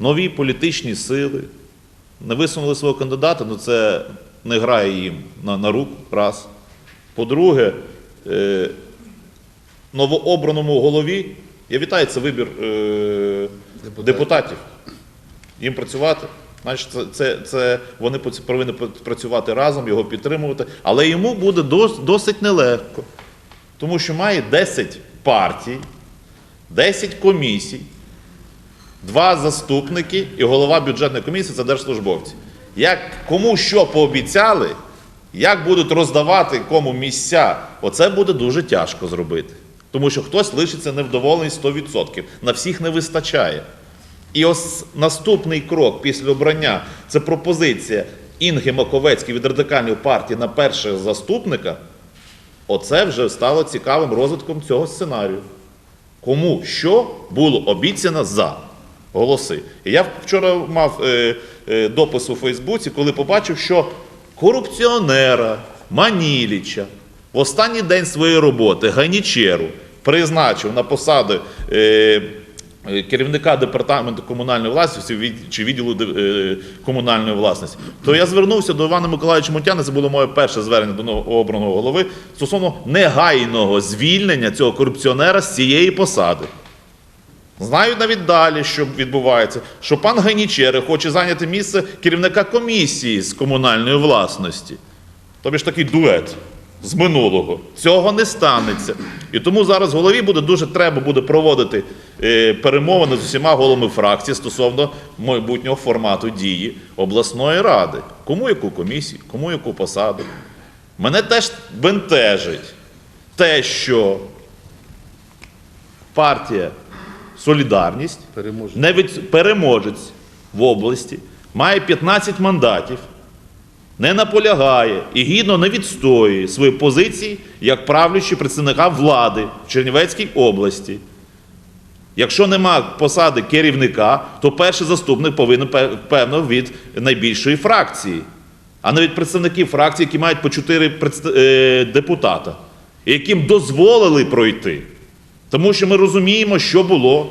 нові політичні сили не висунули свого кандидата, ну це не грає їм на, на руку, раз. По-друге, е, новообраному голові, я вітаю, це вибір е, депутатів. Їм працювати. Значить, це, це, це вони повинні працювати разом, його підтримувати. Але йому буде дос, досить нелегко. Тому що має 10 партій, 10 комісій, два заступники і голова бюджетної комісії це держслужбовці. Як кому що пообіцяли, як будуть роздавати кому місця, оце буде дуже тяжко зробити. Тому що хтось лишиться невдоволений 100%. На всіх не вистачає. І ось наступний крок після обрання це пропозиція Інги Маковецької від радикальної партії на першого заступника. Оце вже стало цікавим розвитком цього сценарію. Кому що було обіцяно за голоси. І я вчора мав е, е, допис у Фейсбуці, коли побачив, що корупціонера Маніліча в останній день своєї роботи Ганічеру призначив на посаду е, е, керівника департаменту комунальної власності чи відділу е, комунальної власності, то я звернувся до Івана Миколаївича Мунтяна, це було моє перше звернення до новообраного голови стосовно негайного звільнення цього корупціонера з цієї посади. Знаю навіть далі, що відбувається, що пан Гайнічери хоче зайняти місце керівника комісії з комунальної власності. Тобі ж такий дует з минулого. Цього не станеться. І тому зараз голові буде дуже треба буде проводити е, перемовини з усіма головами фракції стосовно майбутнього формату дії обласної ради. Кому яку комісію, кому яку посаду. Мене теж бентежить те, що партія Солідарність Переможець. не від... переможець в області, має 15 мандатів, не наполягає і гідно не відстоює свої позиції як правлячі представника влади в Чернівецькій області. Якщо нема посади керівника, то перший заступник повинен пе- певно від найбільшої фракції, а не від представників фракції, які мають по 4 депутата, яким дозволили пройти. Тому що ми розуміємо, що було